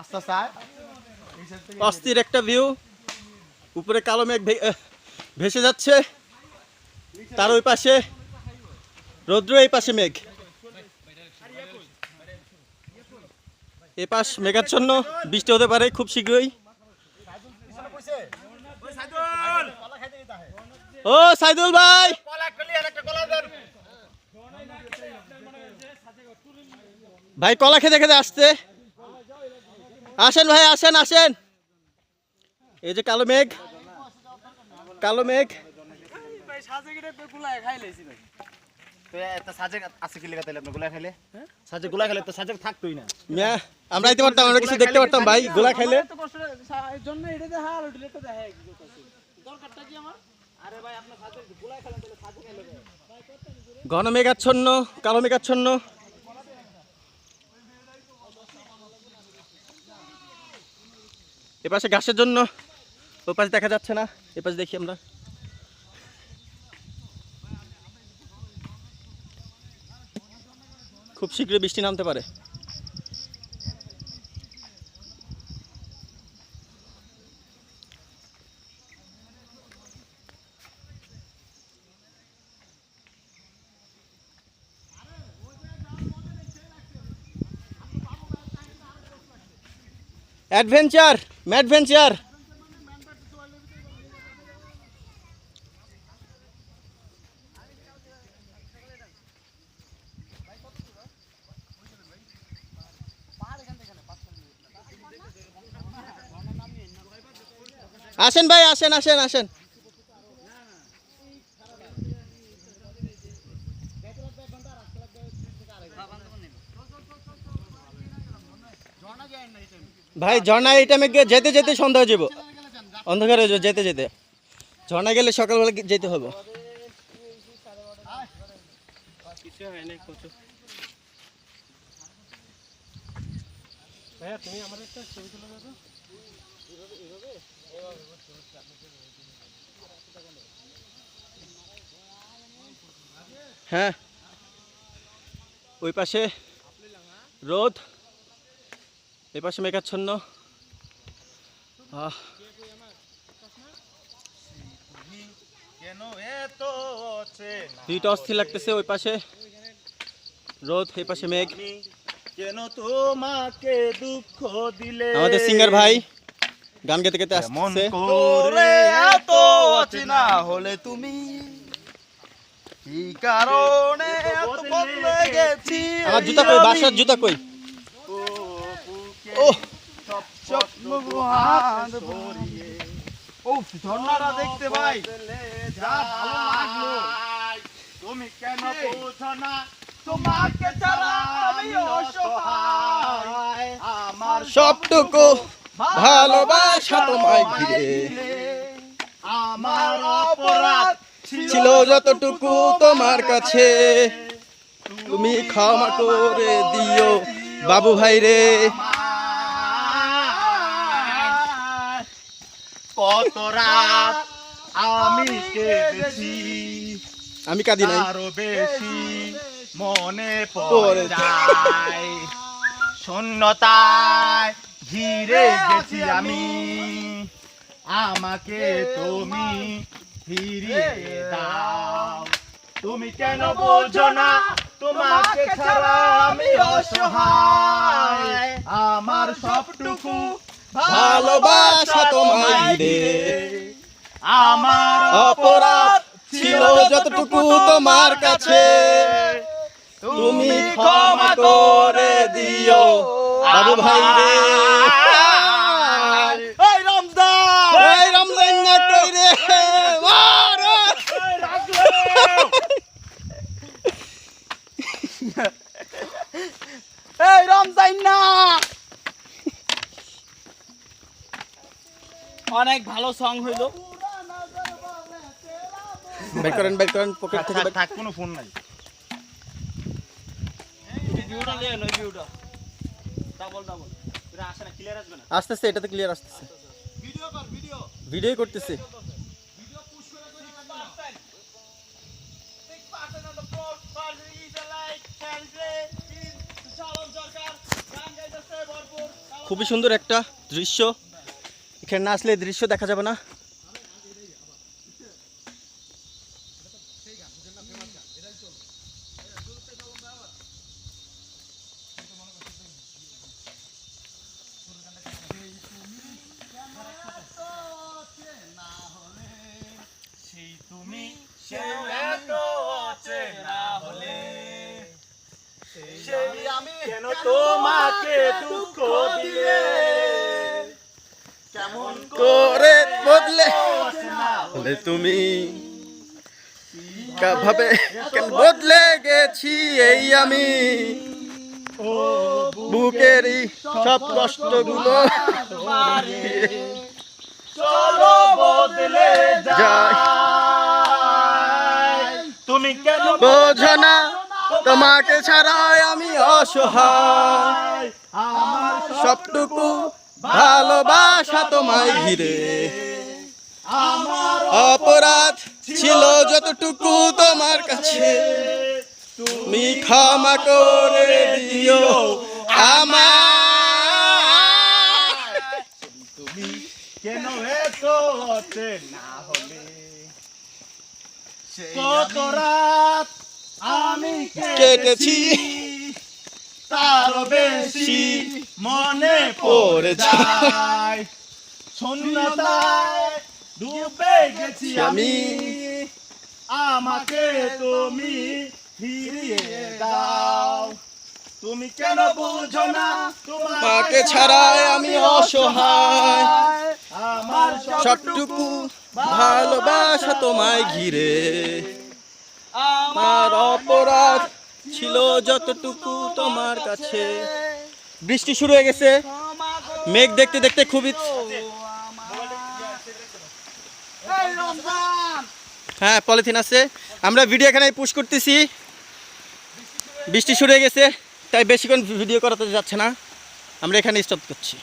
আস্তে আস্তে অস্থির একটা ভিউ উপরে কালো মেঘ ভেসে যাচ্ছে। তার ওই পাশে রৌদ্র, এই পাশে মেঘ। এ পাশ মেঘাচ্ছন্ন, বৃষ্টি হতে পারে খুব শীঘ্রই। ও সাইদুল ভাই! ভাই, কলা খেতে খেতে আসছে। আসেন ভাই আসেন আসেন। এই যে কালো মেঘ কালো মেঘ। আমরা আইতে পারতাম আমরা কিছু দেখতে পারতাম ভাই গোলা খাইলে। ঘন মেঘাচ্ছন্ন কালো মেঘাচ্ছন্ন। এপাশে গাছের জন্য ও পাশে দেখা যাচ্ছে না, এপাশে দেখি আমরা। খুব শীঘ্রই বৃষ্টি নামতে পারে। অ্যাডভেঞ্চার ম্যাডভেঞ্চার আসেন ভাই আসেন আসেন আসেন ভাই, ঝর্ণা এই টাইমে যেতে যেতে সন্ধ্যা হয়ে যাব। অন্ধকার হয়ে যেতে যেতে। ঝর্ণা গেলে সকালবেলা যেতে হবে। হ্যাঁ। ওই পাশে রোদ। এই পাশে মেঘাচ্ছন্ন। দুইটা অস্থির লাগতেছে ওই পাশে। রোদ এই পাশে মেঘ। কেন তোমাকে দুঃখ দিলে আমাদের সিঙ্গার ভাই গান গেতে গেতে মন আসছে করে এত অচেনা হলে তুমি? কি কারণে এত বদলে গেছি? আমার জুতা কই? বাসার জুতা কই? ও ঝর্ণাটা দেখতে ভাই যা ভালো লাগল তুমি কেন না তোমাকে ছাড়া আমি অসহায় আমার সবটুকু ভালোবাসা তোমায় ঘিরে। আমার অপরাধ ছিল যতটুকু তোমার কাছে। তুমি ক্ষমা করে দিও বাবু ভাই রে কত রাত আমি কেঁদেছি আমি কাঁদি নাই। আরও বেশি মনে পড়ে পড়ে যায়। শূন্যতায় ঘিরে গেছি আমি। আমাকে তুমি ফিরিয়ে দাও। তুমি কেন বোঝো না? তোমাকে ছাড়া আমি অসহায়। আমার সবটুকু ভালোবাসা তোমায় রে আমার অপরাধ ছিল যতটুকু তোমার কাছে। তুমি ক্ষমা করে দিও। বাবু ভাই রে এই রমজান এই রমজান না কই রে মার এই রমজান না অনেক ভালো সং হইল। বের করেন বের করেন পকেট থেকে থাক কোনো ফোন নাই। ভিউটা নিয়ে নয় ভিউটা ডাবল ডাবল এটা আসে না ক্লিয়ার আসবে না? আসতেছে এটাতে ক্লিয়ার আসতেছে। ভিডিও কর ভিডিও। ভিডিও করতেছে। ভিডিও পুশ করে করে রাখবেন 6% on the floor, is a like, can say, is Shalom সরকার গান গাইতেছে ভরপুর খুবই সুন্দর একটা দৃশ্য। এখানে না আসলে দৃশ্য দেখা যাবে না। আমি কেন তোমাকে দুঃখ দিলে? করে বদলে বলে তুমি ভাবে কেন বদলে গেছি এই আমি? বুকেরই সব কষ্টগুলো চলো বদলে যায় তুমি কেন বোঝো না তোমাকে ছাড়াই আমি অসহায়। সবটুকু ভালোবাসা তোমায় ঘিরে। অপরাধ ছিল যতটুকু তোমার কাছে। তুমি ক্ষমা করে দিও আমার তুমি কেন এত হতে না হলে কত রাত আমি কেটেছি। তার বেশি মনে পড়ে যায়। শূন্যতায় ডুবে গেছি আমি। আমাকে তুমি ফিরিয়ে দাও। তুমি কেন বুঝো না মাকে ছাড়াই আমি অসহায়। আমার সবটুকু ভালোবাসা তোমায় ঘিরে। আমার অপরাধ ছিল যতটুকু তোমার কাছে। বৃষ্টি শুরু হয়ে গেছে। মেঘ দেখতে দেখতে খুবই হ্যাঁ পলিথিন আছে। আমরা ভিডিও এখানে পুশ করতেছি। বৃষ্টি শুরু হয়ে গেছে তাই বেশিক্ষণ ভিডিও করাতে যাচ্ছে না। আমরা এখানে স্টপ করছি।